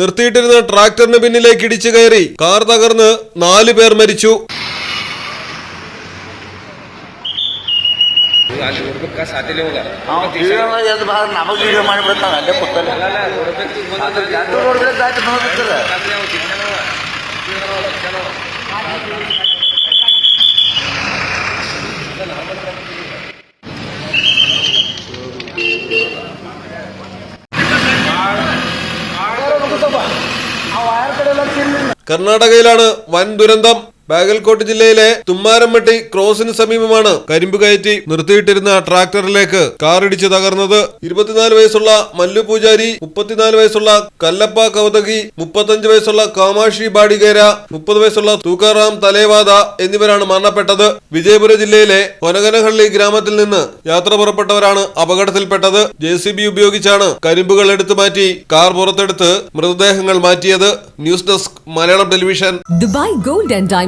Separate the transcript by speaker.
Speaker 1: നിർത്തിയിട്ടിരുന്ന ട്രാക്ടറിന് പിന്നിലേക്ക് ഇടിച്ചു കയറി. കാർ തകർന്ന് നാലു പേർ മരിച്ചു. കർണാടകയിലാണ് വൻ ദുരന്തം. ബാഗൽകോട്ട് ജില്ലയിലെ തുമ്മാരംപട്ടി ക്രോസിന് സമീപമാണ് കരിമ്പ് കയറ്റി നിർത്തിയിട്ടിരുന്ന ട്രാക്ടറിലേക്ക് കാറിടിച്ച് തകർന്നത്. ഇരുപത്തിനാല് വയസ്സുള്ള മല്ലു പൂജാരി മുപ്പത്തിനാല് വയസ്സുള്ള കല്ലപ്പ കൗതകി മുപ്പത്തഞ്ച് വയസ്സുള്ള കാമാക്ഷി ബാഡിഗേര മുപ്പത് വയസ്സുള്ള തൂക്കാറാം തലേവാദ എന്നിവരാണ് മരണപ്പെട്ടത്. വിജയപുര ജില്ലയിലെ കൊനകനഹള്ളി ഗ്രാമത്തിൽ നിന്ന് യാത്ര പുറപ്പെട്ടവരാണ് അപകടത്തിൽപ്പെട്ടത്. ജെ സി ബി ഉപയോഗിച്ചാണ് കരിമ്പുകൾ എടുത്തു മാറ്റി കാർ പുറത്തെടുത്ത് മൃതദേഹങ്ങൾ മാറ്റിയത്. News desk Malayalam television.
Speaker 2: Dubai gold and